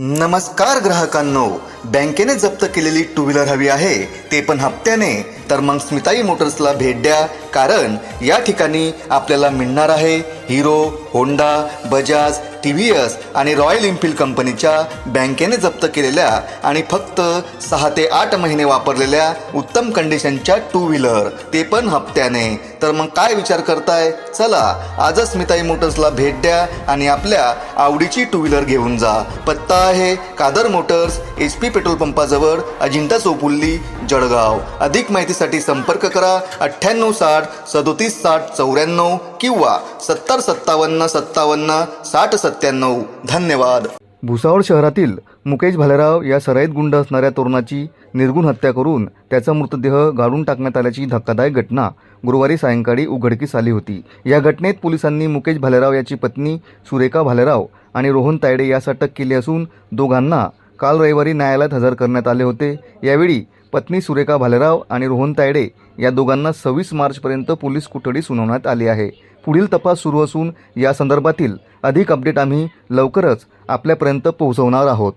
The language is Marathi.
नमस्कार ग्राहकांनो बँकेने जप्त केलेली टू व्हीलर हवी आहे. ते पण हप्त्याने. तर मग स्मिताई मोटर्सला भेट द्या कारण या ठिकाणी आपल्याला मिळणार आहे Hero Honda Bajaj T V S आणि रॉयल एन्फिल्ड कंपनीच्या बँकेने जप्त केलेल्या आणि फक्त सहा ते आठ महिने वापरलेल्या उत्तम कंडिशनच्या टू व्हीलर ते पण हप्त्याने. तर मग काय विचार करताय? चला आजच स्मिताई मोटर्सला भेट द्या आणि आपल्या आवडीची टू व्हीलर घेऊन जा. पत्ता आहे Kadar motors H P petrol पंपाजवळ Ajintha चौफुल्ली जळगाव. अधिक माहितीसाठी संपर्क करा अठ्ठ्याण्णव साठ सदोतीस साठ चौऱ्याण्णव किंवा सत्तर सत्तावन्न सत्तावन्न साठ सत्त्याण्णव. धन्यवाद. भुसावळ शहरातील मुकेश भालेराव या सराईत गुंड असणाऱ्या तरुणाची निर्गुण हत्या करून त्याचा मृतदेह गाडून टाकण्यात आल्याची धक्कादायक घटना गुरुवारी सायंकाळी उघडकीस आली होती. या घटनेत पोलिसांनी मुकेश भालेराव याची पत्नी सुरेखा भालेराव आणि रोहन तायडे यास अटक केली असून दोघांना काल रविवारी न्यायालयात हजर करण्यात आले होते. यावेळी पत्नी सुरेखा भालेराव आणि रोहन तायडे या दोघांना सव्वीस मार्चपर्यंत पोलीस कोठडी सुनावण्यात आली आहे. पुढील तपास सुरू असून या संदर्भातील अधिक अपडेट आम्ही लवकरच आपल्यापर्यंत पोहोचवणार आहोत.